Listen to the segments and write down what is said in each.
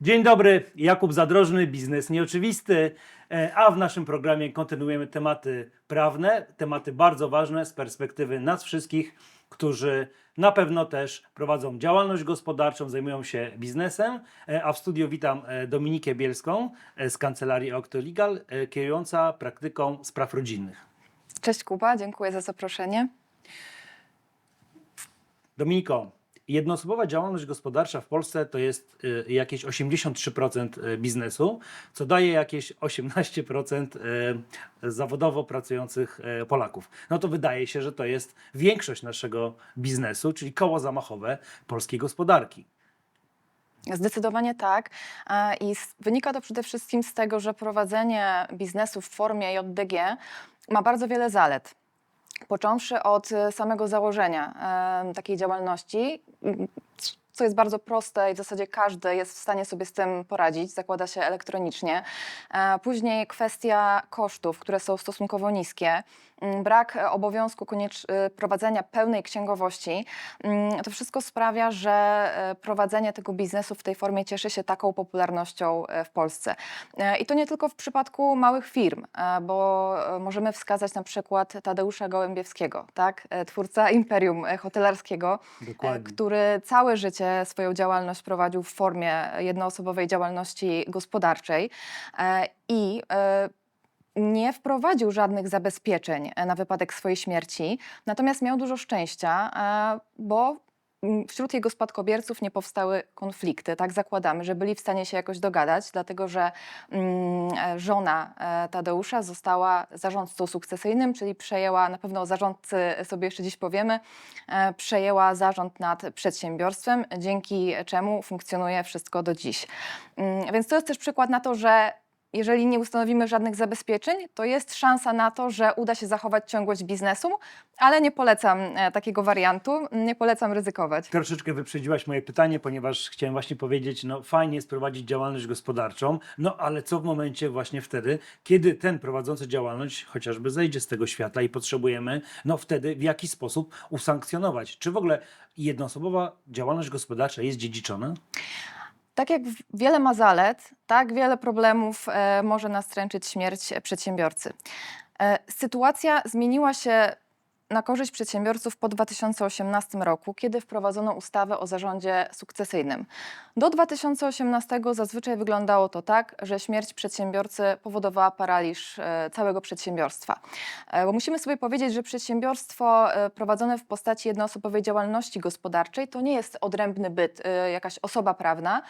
Dzień dobry, Jakub Zadrożny, biznes nieoczywisty, e, a w naszym programie kontynuujemy tematy prawne, tematy bardzo ważne z perspektywy nas wszystkich, którzy na pewno też prowadzą działalność gospodarczą, zajmują się biznesem, E, a w studiu witam e, Dominikę Bielską z kancelarii Octolegal, e, kierująca praktyką spraw rodzinnych. Cześć Kuba, dziękuję za zaproszenie. Dominiko, jednoosobowa działalność gospodarcza w Polsce to jest y, jakieś 83% biznesu, co daje jakieś 18% y, zawodowo pracujących y, Polaków. No to wydaje się, że to jest większość naszego biznesu, czyli koło zamachowe polskiej gospodarki. Zdecydowanie tak. I wynika to przede wszystkim z tego, że prowadzenie biznesu w formie JDG ma bardzo wiele zalet. Począwszy od e, samego założenia takiej działalności, co jest bardzo proste i w zasadzie każdy jest w stanie sobie z tym poradzić, zakłada się elektronicznie. E, Później kwestia kosztów, które są stosunkowo niskie, m, brak e, obowiązku e, prowadzenia pełnej księgowości. Mm, To wszystko sprawia, że prowadzenie tego biznesu w tej formie cieszy się taką popularnością w Polsce. I to nie tylko w przypadku małych firm, bo możemy wskazać na przykład Tadeusza Gołębiewskiego, tak? twórca imperium hotelarskiego, Dokładnie. który całe życie swoją działalność prowadził w formie jednoosobowej działalności gospodarczej e, i e, nie wprowadził żadnych zabezpieczeń na wypadek swojej śmierci, natomiast miał dużo szczęścia, e, bo wśród jego spadkobierców nie powstały konflikty. Tak zakładamy, że byli w stanie się jakoś dogadać, dlatego że mm, e, żona e, Tadeusza została zarządcą sukcesyjnym, czyli przejęła, na pewno o zarządcy sobie jeszcze dziś powiemy, e, przejęła zarząd nad przedsiębiorstwem, dzięki czemu funkcjonuje wszystko do dziś. Mm, Więc to jest też przykład na to, że jeżeli nie ustanowimy żadnych zabezpieczeń, to jest szansa na to, że uda się zachować ciągłość biznesu, ale nie polecam e, takiego wariantu, nie polecam ryzykować. Troszeczkę wyprzedziłaś moje pytanie, ponieważ chciałem właśnie powiedzieć, no fajnie jest prowadzić działalność gospodarczą, no ale co w momencie właśnie wtedy, kiedy ten prowadzący działalność chociażby zejdzie z tego świata i potrzebujemy, no wtedy w jaki sposób usankcjonować? Czy w ogóle jednoosobowa działalność gospodarcza jest dziedziczona? Tak jak wiele ma zalet, tak wiele problemów e, może nastręczyć śmierć przedsiębiorcy. E, sytuacja zmieniła się na korzyść przedsiębiorców po 2018 roku, kiedy wprowadzono ustawę o zarządzie sukcesyjnym. Do 2018 zazwyczaj wyglądało to tak, że śmierć przedsiębiorcy powodowała paraliż e, całego przedsiębiorstwa. E, Bo musimy sobie powiedzieć, że przedsiębiorstwo e, prowadzone w postaci jednoosobowej działalności gospodarczej to nie jest odrębny byt, jakaś osoba prawna,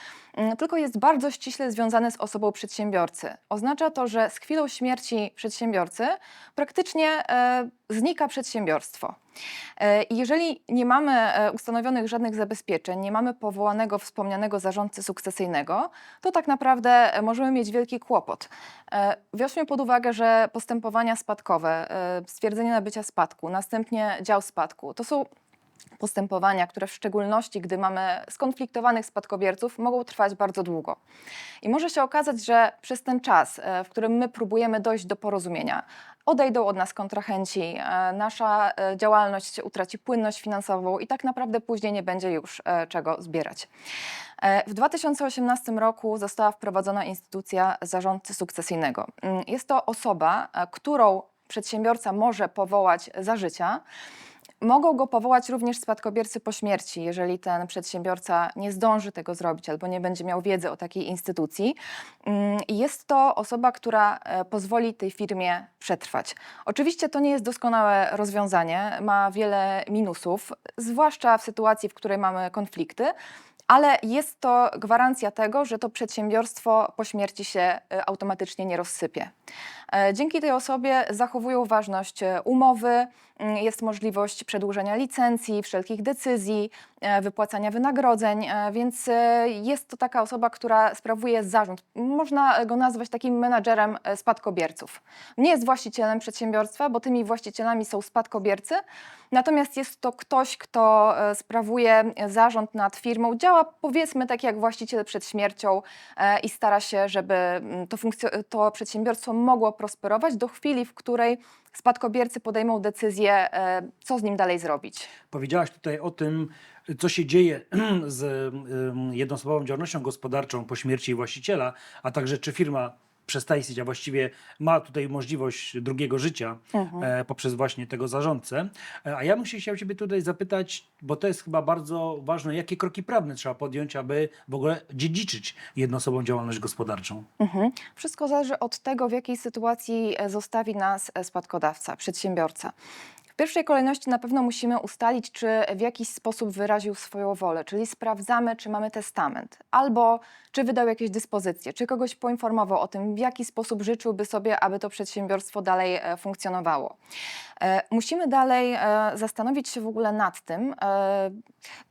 tylko jest bardzo ściśle związane z osobą przedsiębiorcy. Oznacza to, że z chwilą śmierci przedsiębiorcy praktycznie znika przedsiębiorstwo. E, jeżeli nie mamy e, ustanowionych żadnych zabezpieczeń, nie mamy powołanego wspomnianego zarządcy sukcesyjnego, to tak naprawdę e, możemy mieć wielki kłopot. Weźmy pod uwagę, że postępowania spadkowe, stwierdzenie nabycia spadku, następnie dział spadku, to są postępowania, które w szczególności, gdy mamy skonfliktowanych spadkobierców, mogą trwać bardzo długo. I może się okazać, że przez ten czas, e, w którym my próbujemy dojść do porozumienia, odejdą od nas kontrahenci, e, nasza e, działalność utraci płynność finansową i tak naprawdę później nie będzie już czego zbierać. W 2018 roku została wprowadzona instytucja zarządcy sukcesyjnego. Mm, Jest to osoba, którą przedsiębiorca może powołać za życia. Mogą go powołać również spadkobiercy po śmierci, jeżeli ten przedsiębiorca nie zdąży tego zrobić albo nie będzie miał wiedzy o takiej instytucji. Mm, Jest to osoba, która e, pozwoli tej firmie przetrwać. Oczywiście to nie jest doskonałe rozwiązanie, ma wiele minusów, zwłaszcza w sytuacji, w której mamy konflikty. Ale jest to gwarancja tego, że to przedsiębiorstwo po śmierci się e, automatycznie nie rozsypie. E, Dzięki tej osobie zachowują ważność e, umowy, mm, jest możliwość przedłużenia licencji, wszelkich decyzji, e, wypłacania wynagrodzeń, więc jest to taka osoba, która sprawuje zarząd. Można go nazwać takim menadżerem spadkobierców. Nie jest właścicielem przedsiębiorstwa, bo tymi właścicielami są spadkobiercy, natomiast jest to ktoś, kto sprawuje zarząd nad firmą, działa powiedzmy tak jak właściciel przed śmiercią i stara się, żeby mm, to, to przedsiębiorstwo mogło prosperować do chwili, w której spadkobiercy podejmą decyzję, e, co z nim dalej zrobić. Powiedziałaś tutaj o tym, co się dzieje z jednoosobową działalnością gospodarczą po śmierci właściciela, a także czy firma przestaje istnieć, a właściwie ma tutaj możliwość drugiego życia e, poprzez właśnie tego zarządcę. E, a ja bym się chciał Ciebie tutaj zapytać, bo to jest chyba bardzo ważne, jakie kroki prawne trzeba podjąć, aby w ogóle dziedziczyć jednoosobową działalność gospodarczą. Mhm. Wszystko zależy od tego, w jakiej sytuacji e, zostawi nas spadkodawca, przedsiębiorca. Pierwszej kolejności na pewno musimy ustalić, czy w jakiś sposób wyraził swoją wolę, czyli sprawdzamy, czy mamy testament, albo czy wydał jakieś dyspozycje, czy kogoś poinformował o tym, w jaki sposób życzyłby sobie, aby to przedsiębiorstwo dalej e, funkcjonowało. E, Musimy dalej e, zastanowić się w ogóle nad tym,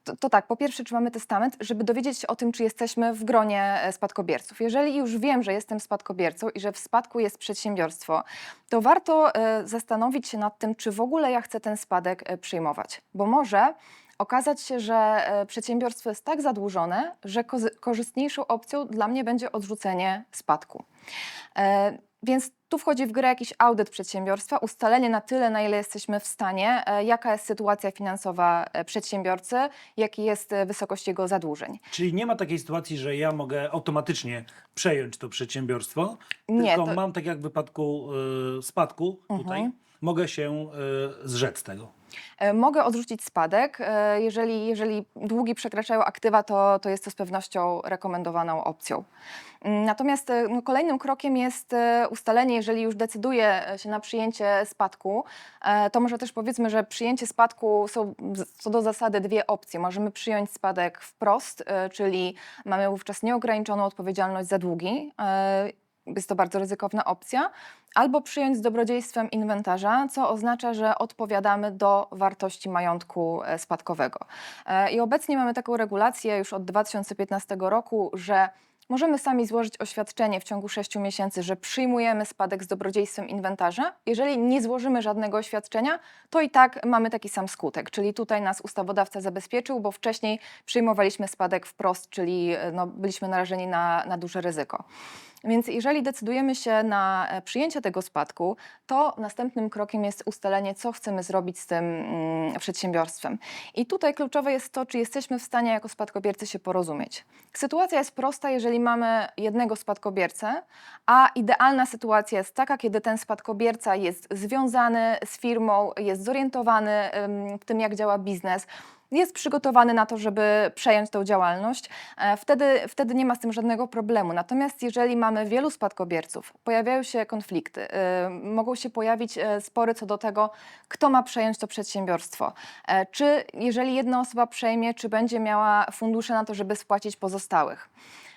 to, to tak, po pierwsze, czy mamy testament, żeby dowiedzieć się o tym, czy jesteśmy w gronie e, spadkobierców. Jeżeli już wiem, że jestem spadkobiercą i że w spadku jest przedsiębiorstwo, to warto e, zastanowić się nad tym, czy w ogóle ja chcę ten spadek e, przyjmować. Bo może okazać się, że przedsiębiorstwo jest tak zadłużone, że korzystniejszą opcją dla mnie będzie odrzucenie spadku. Więc tu wchodzi w grę jakiś audyt przedsiębiorstwa, ustalenie na tyle, na ile jesteśmy w stanie, e, jaka jest sytuacja finansowa e, przedsiębiorcy, jaki jest e, wysokość jego zadłużeń. Czyli nie ma takiej sytuacji, że ja mogę automatycznie przejąć to przedsiębiorstwo, Nie, tylko to- mam tak jak w wypadku y, spadku tutaj, Mhm. Mogę się y, zrzec tego. E, Mogę odrzucić spadek. e, Jeżeli, jeżeli długi przekraczają aktywa, to, to jest to z pewnością rekomendowaną opcją. Mm, Natomiast e, no, kolejnym krokiem jest e, ustalenie, jeżeli już decyduję e, się na przyjęcie spadku, e, to może też powiedzmy, że przyjęcie spadku są co do zasady dwie opcje. Możemy przyjąć spadek wprost, e, czyli mamy wówczas nieograniczoną odpowiedzialność za długi. e, Jest to bardzo ryzykowna opcja albo przyjąć z dobrodziejstwem inwentarza, co oznacza, że odpowiadamy do wartości majątku e, spadkowego. E, I obecnie mamy taką regulację już od 2015 roku, że możemy sami złożyć oświadczenie w ciągu 6 miesięcy, że przyjmujemy spadek z dobrodziejstwem inwentarza. Jeżeli nie złożymy żadnego oświadczenia, to i tak mamy taki sam skutek, czyli tutaj nas ustawodawca zabezpieczył, bo wcześniej przyjmowaliśmy spadek wprost, czyli e, no, byliśmy narażeni na, na duże ryzyko. Więc jeżeli decydujemy się na e, przyjęcie tego spadku, to następnym krokiem jest ustalenie, co chcemy zrobić z tym mm, przedsiębiorstwem. I tutaj kluczowe jest to, czy jesteśmy w stanie jako spadkobiercy się porozumieć. Sytuacja jest prosta, jeżeli mamy jednego spadkobiercę, a idealna sytuacja jest taka, kiedy ten spadkobierca jest związany z firmą, jest zorientowany w tym, jak działa biznes, jest przygotowany na to, żeby przejąć tą działalność, e, wtedy, wtedy nie ma z tym żadnego problemu. Natomiast jeżeli mamy wielu spadkobierców, pojawiają się konflikty, e, mogą się pojawić e, spory co do tego, kto ma przejąć to przedsiębiorstwo. Czy jeżeli jedna osoba przejmie, czy będzie miała fundusze na to, żeby spłacić pozostałych.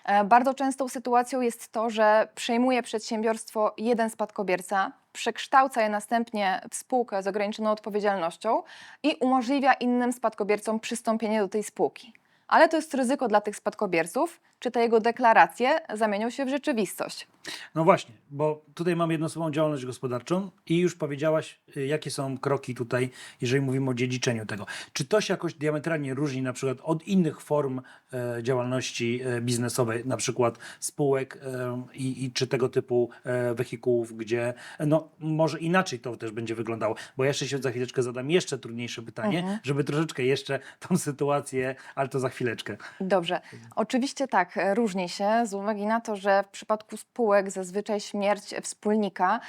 E, Bardzo częstą sytuacją jest to, że przejmuje przedsiębiorstwo jeden spadkobierca, przekształca je następnie w spółkę z ograniczoną odpowiedzialnością i umożliwia innym spadkobiercom przystąpienie do tej spółki. Ale to jest ryzyko dla tych spadkobierców, czy te jego deklaracje zamienią się w rzeczywistość. No właśnie, bo tutaj mamy jednoosobową działalność gospodarczą i już powiedziałaś, y, jakie są kroki tutaj, jeżeli mówimy o dziedziczeniu tego. Czy to się jakoś diametralnie różni na przykład od innych form e, działalności e, biznesowej, na przykład spółek e, i, czy tego typu e, wehikułów, gdzie no może inaczej to też będzie wyglądało, bo ja jeszcze się za chwileczkę zadam jeszcze trudniejsze pytanie, Mhm. żeby troszeczkę jeszcze tą sytuację, ale to za chwileczkę. Dobrze. Oczywiście tak, e, różni się z uwagi na to, że w przypadku spółek zazwyczaj śmierć wspólnika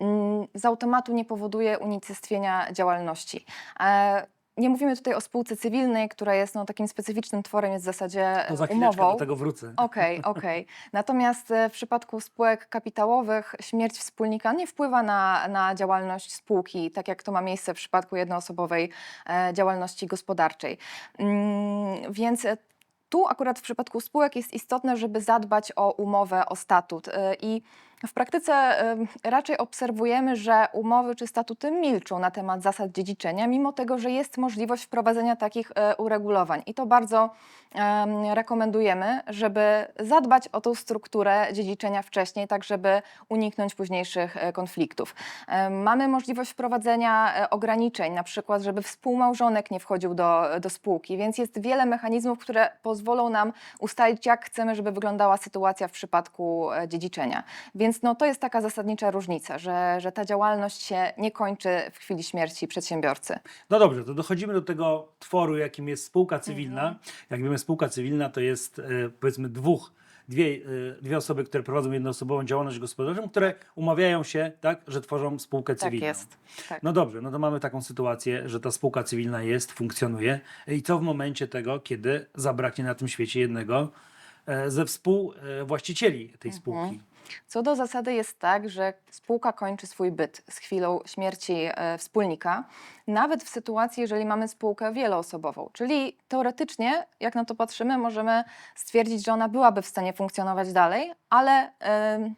mm, z automatu nie powoduje unicestwienia działalności. E, Nie mówimy tutaj o spółce cywilnej, która jest no, takim specyficznym tworem, jest w zasadzie To za umową. do tego wrócę. Okej, okej. Natomiast e, w przypadku spółek kapitałowych śmierć wspólnika nie wpływa na, na działalność spółki, tak jak to ma miejsce w przypadku jednoosobowej działalności gospodarczej. Mm, więc tu akurat w przypadku spółek jest istotne, żeby zadbać o umowę, o statut. E, I w praktyce raczej obserwujemy, że umowy czy statuty milczą na temat zasad dziedziczenia, mimo tego, że jest możliwość wprowadzenia takich e, uregulowań. I to bardzo em, rekomendujemy, żeby zadbać o tą strukturę dziedziczenia wcześniej, tak żeby uniknąć późniejszych e, konfliktów. Mamy możliwość wprowadzenia e, ograniczeń, na przykład, żeby współmałżonek nie wchodził do, do spółki, więc jest wiele mechanizmów, które pozwolą nam ustalić, jak chcemy, żeby wyglądała sytuacja w przypadku dziedziczenia. Więc Więc no, to jest taka zasadnicza różnica, że, że ta działalność się nie kończy w chwili śmierci przedsiębiorcy. No dobrze, to dochodzimy do tego tworu, jakim jest spółka cywilna. Mhm. Jak wiemy, spółka cywilna to jest e, powiedzmy dwóch, dwie, e, dwie osoby, które prowadzą jednoosobową działalność gospodarczą, które umawiają się, tak, że tworzą spółkę Tak cywilną. jest. Tak. No dobrze, no to mamy taką sytuację, że ta spółka cywilna jest, funkcjonuje. I co w momencie tego, kiedy zabraknie na tym świecie jednego e, ze współwłaścicieli tej Mhm. spółki? Co do zasady jest tak, że spółka kończy swój byt z chwilą śmierci e, wspólnika, nawet w sytuacji, jeżeli mamy spółkę wieloosobową. Czyli teoretycznie, jak na to patrzymy, możemy stwierdzić, że ona byłaby w stanie funkcjonować dalej, ale. em,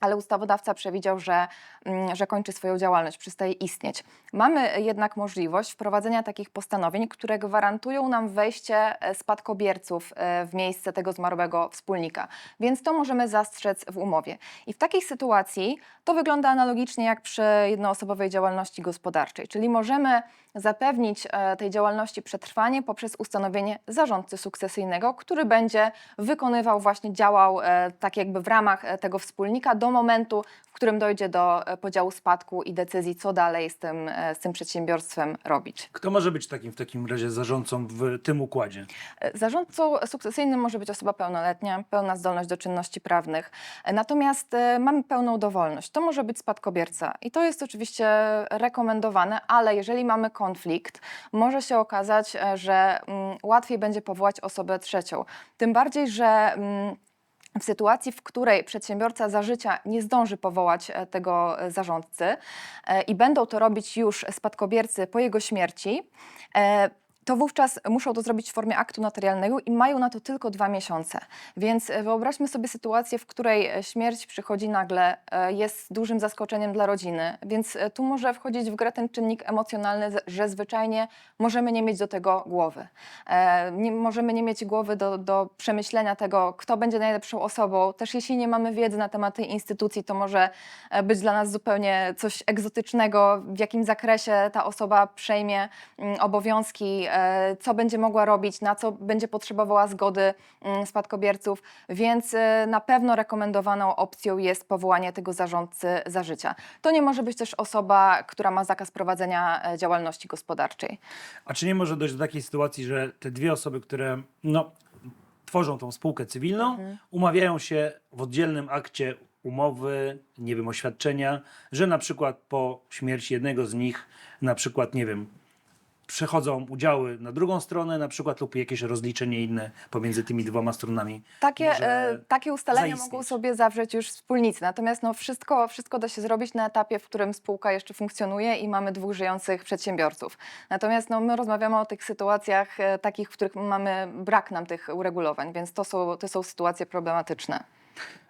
ale ustawodawca przewidział, że, mm, że kończy swoją działalność, przestaje istnieć. Mamy jednak możliwość wprowadzenia takich postanowień, które gwarantują nam wejście e, spadkobierców e, w miejsce tego zmarłego wspólnika. Więc to możemy zastrzec w umowie. I w takiej sytuacji to wygląda analogicznie jak przy jednoosobowej działalności gospodarczej, czyli możemy zapewnić e, tej działalności przetrwanie poprzez ustanowienie zarządcy sukcesyjnego, który będzie wykonywał właśnie, działał e, tak jakby w ramach e, tego wspólnika do momentu, którym dojdzie do e, podziału spadku i decyzji, co dalej z tym, e, z tym przedsiębiorstwem robić. Kto może być takim w takim razie zarządcą w tym układzie? E, Zarządcą sukcesyjnym może być osoba pełnoletnia, pełna zdolność do czynności prawnych. Natomiast mamy pełną dowolność. To może być spadkobierca i to jest oczywiście rekomendowane, ale jeżeli mamy konflikt, może się okazać, że mm, łatwiej będzie powołać osobę trzecią. Tym bardziej, że mm, w sytuacji, w której przedsiębiorca za życia nie zdąży powołać e, tego e, zarządcy e, i będą to robić już spadkobiercy po jego śmierci, to wówczas muszą to zrobić w formie aktu notarialnego i mają na to tylko dwa miesiące. Więc e, wyobraźmy sobie sytuację, w której e, śmierć przychodzi nagle, e, jest dużym zaskoczeniem dla rodziny, więc tu może wchodzić w grę ten czynnik emocjonalny, że zwyczajnie możemy nie mieć do tego głowy. Nie, możemy nie mieć głowy do, do przemyślenia tego, kto będzie najlepszą osobą. Też jeśli nie mamy wiedzy na temat tej instytucji, to może być dla nas zupełnie coś egzotycznego, w jakim zakresie ta osoba przejmie mm, obowiązki, co będzie mogła robić, na co będzie potrzebowała zgody mm, spadkobierców, więc e, na pewno rekomendowaną opcją jest powołanie tego zarządcy za życia. To nie może być też osoba, która ma zakaz prowadzenia e, działalności gospodarczej. A czy nie może dojść do takiej sytuacji, że te dwie osoby, które no, tworzą tą spółkę cywilną, Mhm. umawiają się w oddzielnym akcie umowy, nie wiem, oświadczenia, że na przykład po śmierci jednego z nich, na przykład, nie wiem, przechodzą udziały na drugą stronę, na przykład, lub jakieś rozliczenie inne pomiędzy tymi dwoma stronami. Takie, e, takie ustalenia zaistnieć. mogą sobie zawrzeć już wspólnicy. Natomiast no, wszystko, wszystko da się zrobić na etapie, w którym spółka jeszcze funkcjonuje i mamy dwóch żyjących przedsiębiorców. Natomiast no, my rozmawiamy o tych sytuacjach e, takich, w których mamy brak nam tych uregulowań, więc to są, to są sytuacje problematyczne.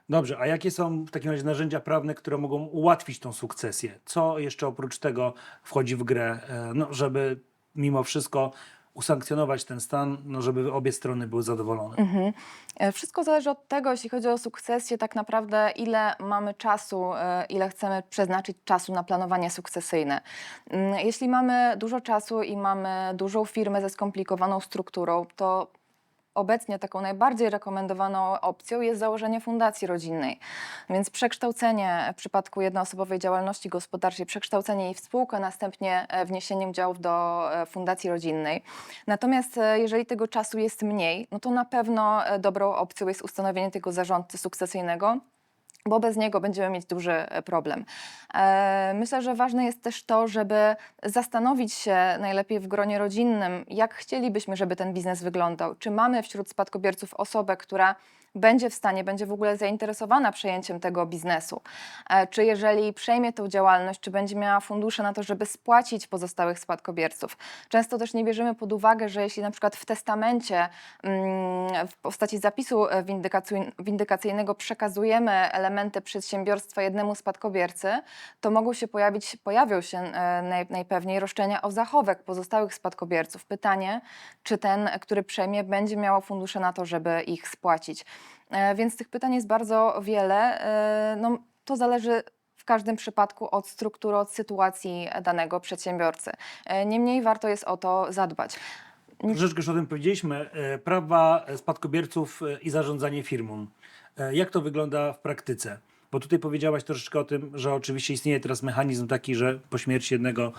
Dobrze, a jakie są w takim razie narzędzia prawne, które mogą ułatwić tą sukcesję? Co jeszcze oprócz tego wchodzi w grę, e, no, żeby mimo wszystko usankcjonować ten stan, no, żeby obie strony były zadowolone? Mhm. E, Wszystko zależy od tego, jeśli chodzi o sukcesję, tak naprawdę ile mamy czasu, e, ile chcemy przeznaczyć czasu na planowanie sukcesyjne. Mm, Jeśli mamy dużo czasu i mamy dużą firmę ze skomplikowaną strukturą, to obecnie taką najbardziej rekomendowaną opcją jest założenie fundacji rodzinnej. Więc przekształcenie w przypadku jednoosobowej działalności gospodarczej, przekształcenie jej w spółkę, następnie e, wniesienie udziałów do e, fundacji rodzinnej. Natomiast e, jeżeli tego czasu jest mniej, no to na pewno dobrą opcją jest ustanowienie tego zarządcy sukcesyjnego. Bo bez niego będziemy mieć duży e, problem. E, Myślę, że ważne jest też to, żeby zastanowić się najlepiej w gronie rodzinnym, jak chcielibyśmy, żeby ten biznes wyglądał. Czy mamy wśród spadkobierców osobę, która będzie w stanie, będzie w ogóle zainteresowana przejęciem tego biznesu? E, Czy jeżeli przejmie tą działalność, czy będzie miała fundusze na to, żeby spłacić pozostałych spadkobierców? Często też nie bierzemy pod uwagę, że jeśli na przykład w testamencie mm, w postaci zapisu e, windykacyj- windykacyjnego przekazujemy elementy przedsiębiorstwa jednemu spadkobiercy, to mogą się pojawić, pojawią się e, naj, najpewniej roszczenia o zachowek pozostałych spadkobierców. Pytanie, czy ten, który przejmie, będzie miał fundusze na to, żeby ich spłacić. E, Więc tych pytań jest bardzo wiele. E, No, to zależy w każdym przypadku od struktury, od sytuacji danego przedsiębiorcy. E, Niemniej warto jest o to zadbać. Troszeczkę już o tym powiedzieliśmy. Prawa spadkobierców i zarządzanie firmą. Jak to wygląda w praktyce? Bo tutaj powiedziałaś troszeczkę o tym, że oczywiście istnieje teraz mechanizm taki, że po śmierci jednego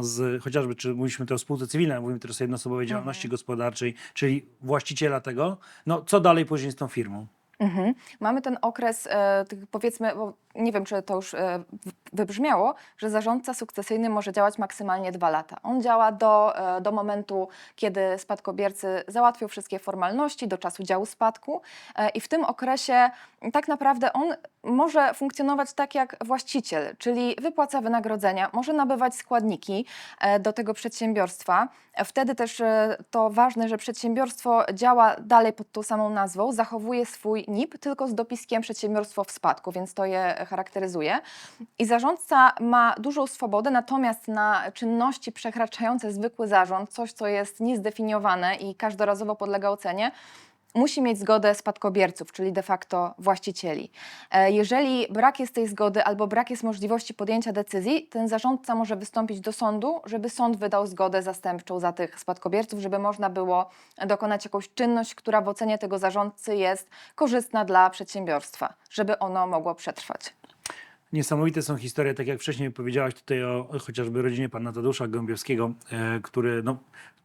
z, chociażby, czy mówiliśmy to o spółce cywilnej, mówimy teraz o jednoosobowej działalności gospodarczej, czyli właściciela tego, no co dalej później z tą firmą? Mhm. Mamy ten okres, e, tych, powiedzmy, bo nie wiem, czy to już e, wybrzmiało, że zarządca sukcesyjny może działać maksymalnie dwa lata. On działa do, e, do momentu, kiedy spadkobiercy załatwią wszystkie formalności, do czasu działu spadku e, i w tym okresie tak naprawdę on może funkcjonować tak jak właściciel, czyli wypłaca wynagrodzenia, może nabywać składniki do tego przedsiębiorstwa. Wtedy też to ważne, że przedsiębiorstwo działa dalej pod tą samą nazwą, zachowuje swój NIP, tylko z dopiskiem przedsiębiorstwo w spadku, więc to je charakteryzuje. I zarządca ma dużą swobodę, natomiast na czynności przekraczające zwykły zarząd, coś co jest niezdefiniowane i każdorazowo podlega ocenie, musi mieć zgodę spadkobierców, czyli de facto właścicieli. E, Jeżeli brak jest tej zgody albo brak jest możliwości podjęcia decyzji, ten zarządca może wystąpić do sądu, żeby sąd wydał zgodę zastępczą za tych spadkobierców, żeby można było dokonać jakąś czynność, która w ocenie tego zarządcy jest korzystna dla przedsiębiorstwa, żeby ono mogło przetrwać. Niesamowite są historie, tak jak wcześniej powiedziałaś tutaj o chociażby rodzinie pana Tadeusza Gąbiowskiego, e, który no,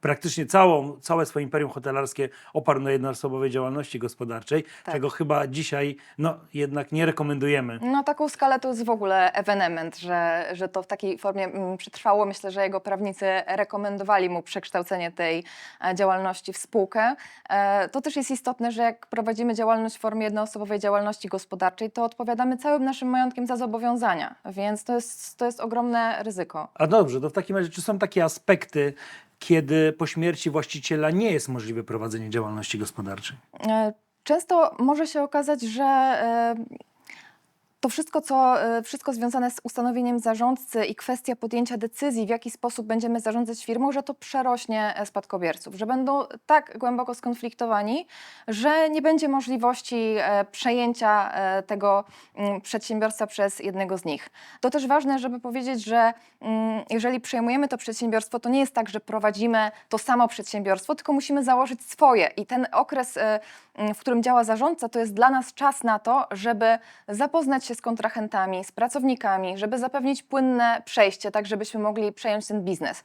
praktycznie całą, całe swoje imperium hotelarskie oparł na jednoosobowej działalności gospodarczej, Tak. czego chyba dzisiaj no, jednak nie rekomendujemy. Na taką skalę to jest w ogóle ewenement, że, że to w takiej formie mm, przetrwało. Myślę, że jego prawnicy rekomendowali mu przekształcenie tej e, działalności w spółkę. E, To też jest istotne, że jak prowadzimy działalność w formie jednoosobowej działalności gospodarczej, to odpowiadamy całym naszym majątkiem za zobowiązania, więc to jest, to jest ogromne ryzyko. A dobrze, to w takim razie, czy są takie aspekty, kiedy po śmierci właściciela nie jest możliwe prowadzenie działalności gospodarczej? E, Często może się okazać, że e, to wszystko, co, e, wszystko związane z ustanowieniem zarządcy i kwestia podjęcia decyzji, w jaki sposób będziemy zarządzać firmą, że to przerośnie e, spadkobierców, że będą tak głęboko skonfliktowani, że nie będzie możliwości e, przejęcia tego mm, przedsiębiorstwa przez jednego z nich. To też ważne, żeby powiedzieć, że mm, jeżeli przejmujemy to przedsiębiorstwo, to nie jest tak, że prowadzimy to samo przedsiębiorstwo, tylko musimy założyć swoje. I ten okres, mm, w którym działa zarządca, to jest dla nas czas na to, żeby zapoznać się z kontrahentami, z pracownikami, żeby zapewnić płynne przejście, tak żebyśmy mogli przejąć ten biznes.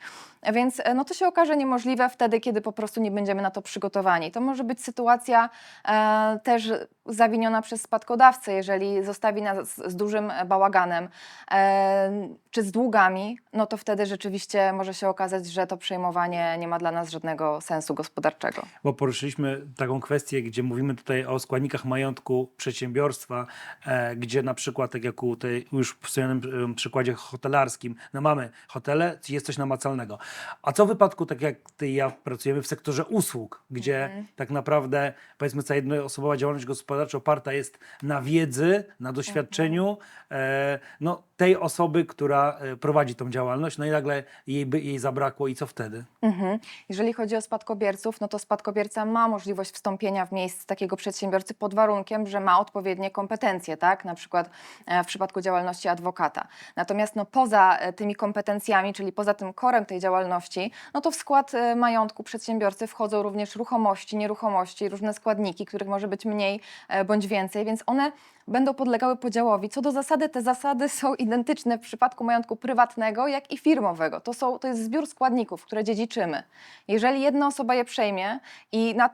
Więc e, no, to się okaże niemożliwe wtedy, kiedy po prostu nie będziemy na to przygotowani. To może być sytuacja e, też zawiniona przez spadkodawcę, jeżeli zostawi nas z, z dużym bałaganem e, czy z długami, no to wtedy rzeczywiście może się okazać, że to przejmowanie nie ma dla nas żadnego sensu gospodarczego. Bo poruszyliśmy taką kwestię, gdzie mówimy tutaj o składnikach majątku przedsiębiorstwa, e, gdzie na przykład, tak jak u tej już wspomnianym przykładzie hotelarskim, no mamy hotele, jest coś namacalnego. A co w wypadku, tak jak ty i ja pracujemy w sektorze usług, gdzie tak naprawdę powiedzmy cała jednoosobowa działalność gospodarcza oparta jest na wiedzy, na doświadczeniu e, no, tej osoby, która e, prowadzi tą działalność, no i nagle jej, by, jej zabrakło i co wtedy? Mhm. Jeżeli chodzi o spadkobierców, no to spadkobierca ma możliwość wstąpienia w miejsce takiego przedsiębiorcy pod warunkiem, że ma odpowiednie kompetencje, tak? Na przykład e, w przypadku działalności adwokata. Natomiast no, poza e, tymi kompetencjami, czyli poza tym korem tej działalności, no to w skład e, majątku przedsiębiorcy wchodzą również ruchomości, nieruchomości, różne składniki, których może być mniej bądź więcej, więc one będą podlegały podziałowi. Co do zasady, te zasady są identyczne w przypadku majątku prywatnego, jak i firmowego. To, są, to jest zbiór składników, które dziedziczymy. Jeżeli jedna osoba je przejmie i na,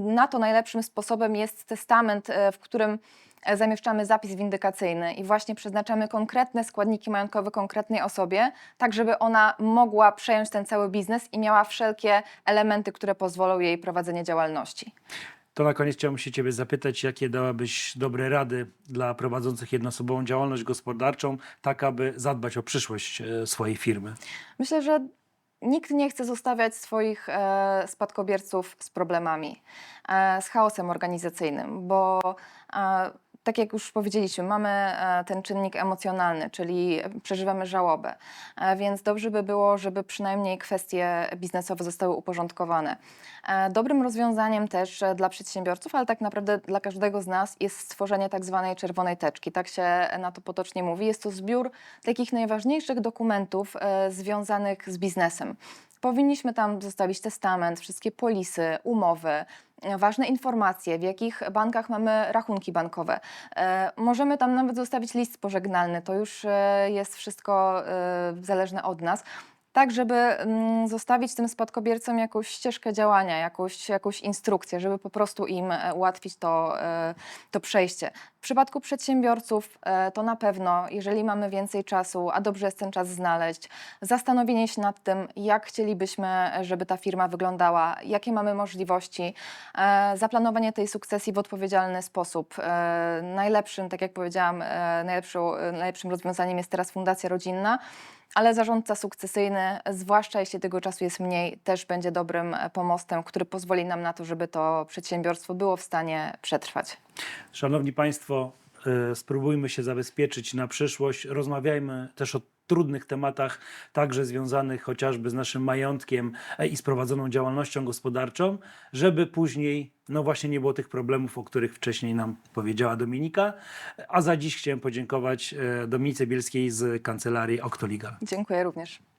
na to najlepszym sposobem jest testament, w którym zamieszczamy zapis windykacyjny i właśnie przeznaczamy konkretne składniki majątkowe konkretnej osobie, tak żeby ona mogła przejąć ten cały biznes i miała wszelkie elementy, które pozwolą jej prowadzenie działalności. To na koniec chciałbym się Ciebie zapytać, jakie dałabyś dobre rady dla prowadzących jednoosobową działalność gospodarczą, tak aby zadbać o przyszłość e, swojej firmy? Myślę, że nikt nie chce zostawiać swoich e, spadkobierców z problemami, e, z chaosem organizacyjnym, bo e, tak jak już powiedzieliśmy, mamy e, ten czynnik emocjonalny, czyli przeżywamy żałobę, e, więc dobrze by było, żeby przynajmniej kwestie biznesowe zostały uporządkowane. E, Dobrym rozwiązaniem też e, dla przedsiębiorców, ale tak naprawdę dla każdego z nas jest stworzenie tak zwanej czerwonej teczki. Tak się na to potocznie mówi. Jest to zbiór takich najważniejszych dokumentów e, związanych z biznesem. Powinniśmy tam zostawić testament, wszystkie polisy, umowy, e, ważne informacje, w jakich bankach mamy rachunki bankowe. E, Możemy tam nawet zostawić list pożegnalny, to już e, jest wszystko e, zależne od nas. Tak, żeby mm, zostawić tym spadkobiercom jakąś ścieżkę działania, jakąś, jakąś instrukcję, żeby po prostu im e, ułatwić to, e, to przejście. W przypadku przedsiębiorców e, to na pewno, jeżeli mamy więcej czasu, a dobrze jest ten czas znaleźć, zastanowienie się nad tym, jak chcielibyśmy, żeby ta firma wyglądała, jakie mamy możliwości, zaplanowanie tej sukcesji w odpowiedzialny sposób. Najlepszym, tak jak powiedziałam, najlepszym rozwiązaniem jest teraz fundacja rodzinna. Ale zarządca sukcesyjny, zwłaszcza jeśli tego czasu jest mniej, też będzie dobrym e, pomostem, który pozwoli nam na to, żeby to przedsiębiorstwo było w stanie przetrwać. Szanowni Państwo, e, spróbujmy się zabezpieczyć na przyszłość. Rozmawiajmy też o trudnych tematach, także związanych chociażby z naszym majątkiem e, i z prowadzoną działalnością gospodarczą, żeby później, no właśnie, nie było tych problemów, o których wcześniej nam powiedziała Dominika. A za dziś chciałem podziękować Dominice Bielskiej z kancelarii Octoligal. Dziękuję również.